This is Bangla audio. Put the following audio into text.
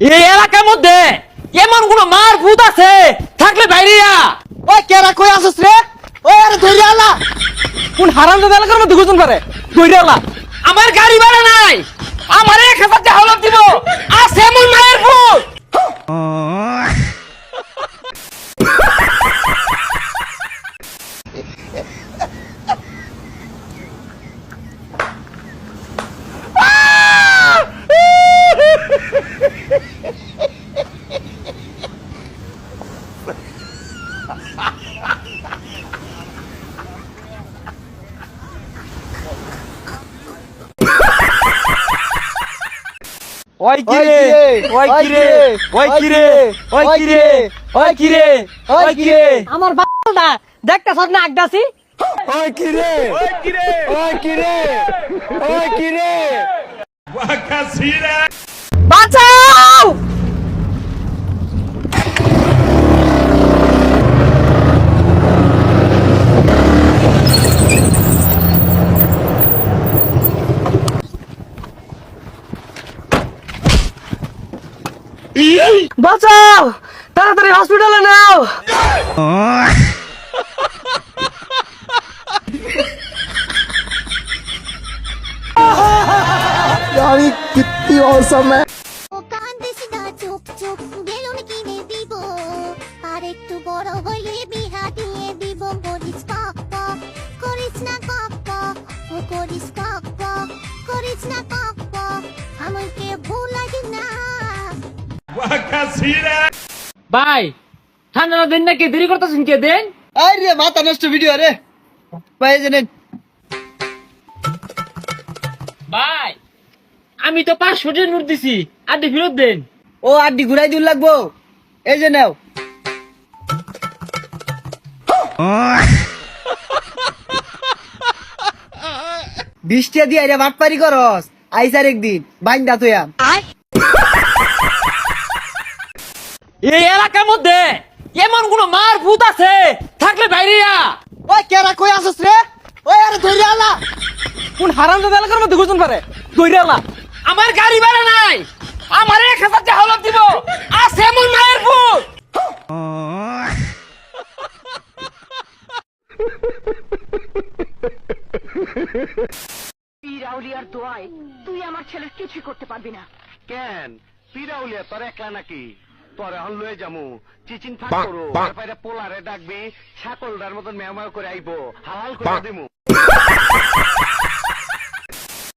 এই এলাকার মধ্যে এমন কোন মার ভূত আছে? থাকলে বাইরিয়া ওই কেরা কই আসছ রে? ওই আরে ধরে আলা কোন হারাম এলাকার মধ্যে গুজন পারে দইরালা আমার গাড়ি ভাড়া নাই। আমার এক হাজার টাকা হলফ দিব। আছে এমন মায়ের ভূত। ওই কিরে ওই কিরে ওই কিরে ওই কিরে ওই কিরে ওই কিরে আমার বালটা দেখতে সব না আগদাসি ওই কিরে ওই কিরে ওই কিরে ওই কিরে বাঁচাও বাঁচাও তাড়াতাড়ি হসপিটালে নাও আমি কিত্তি औसम है ও কান্দিস না চুপ চুপ ভাই ঠান্ডা দিন নাকি দেরি করতেছেন কে দেন? আরে মাথা নষ্ট ভিডিও রে ভাই জানেন ভাই আমি তো পাঁচশো টাকা নোট দিছি। আড্ডি ফেরত দেন। ও আড্ডি ঘুরাই দিন লাগবো। এই যে নাও। বৃষ্টিয়া দিয়ে রে বাটপারি করস। আইসার একদিন বাইন্দা তুই এই এলাকার মধ্যে এমন কোন মার ভূত আছে? থাকলে বাইরিয়া ওই কেরা কই আসছ রে? ওই আরে ধরে আলা। কোন হারাম এলাকার মধ্যে গুজন পারে? দইরালা আমার গাড়ি ভাড়া নাই। আমার এক হাজার টাকা হলফ দিব। আছে এমন মায়ের ভূত। পিরাউলিয়ার দোয়ায় তুই আমার ছেলের কিছুই করতে পারবি না। কেন? পিরাউলিয়া তোর একলা নাকি? তোর এখন লয়ে যামু। চিচিন ফাঁক করো। এবারে পোলারে ডাকবি ছাকলদার মতন মেয় করে আইবো। হালাল করে দিমু।